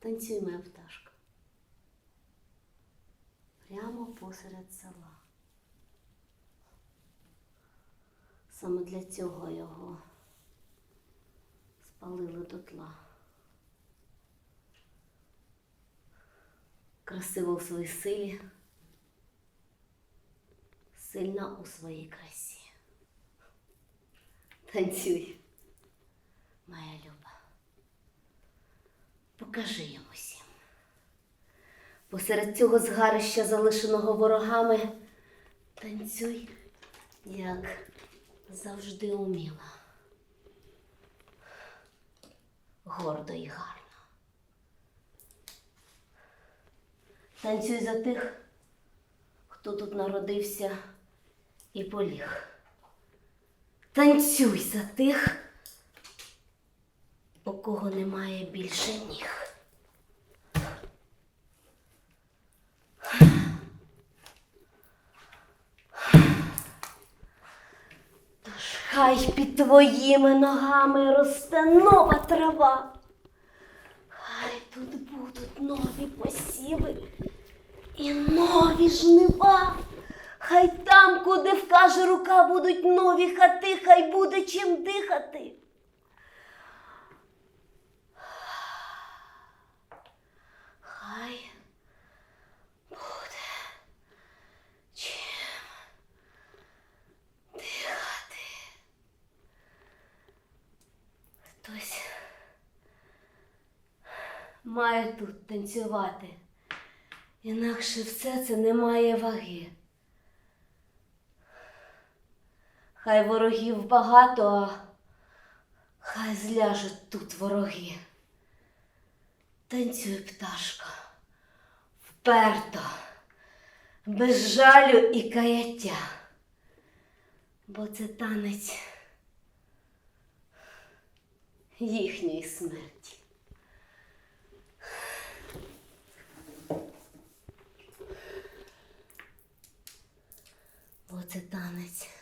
Танцюй, моя пташка. Прямо посеред села. Саме для цього його спалили дотла. Красиво у своїй силі, сильна у своїй красі. Танцюй, моя люба. Покажи йому всім. Посеред цього згарища, залишеного ворогами, танцюй, як завжди уміла. Гордо і гарно. Танцюй за тих, хто тут народився і поліг. Танцюй за тих, кого немає більше ніг. Тож хай під твоїми ногами росте нова трава. Хай тут будуть нові посіви і нові жнива. Хай там, куди вкаже рука, будуть нові хати, хай буде чим дихати. Хай буде чим дихати. Хтось має тут танцювати, інакше все це не має ваги. Хай ворогів багато, а хай зляжуть тут вороги. Танцюй, пташка, вперто, без жалю і каяття, бо це танець їхньої смерті. Оце танець.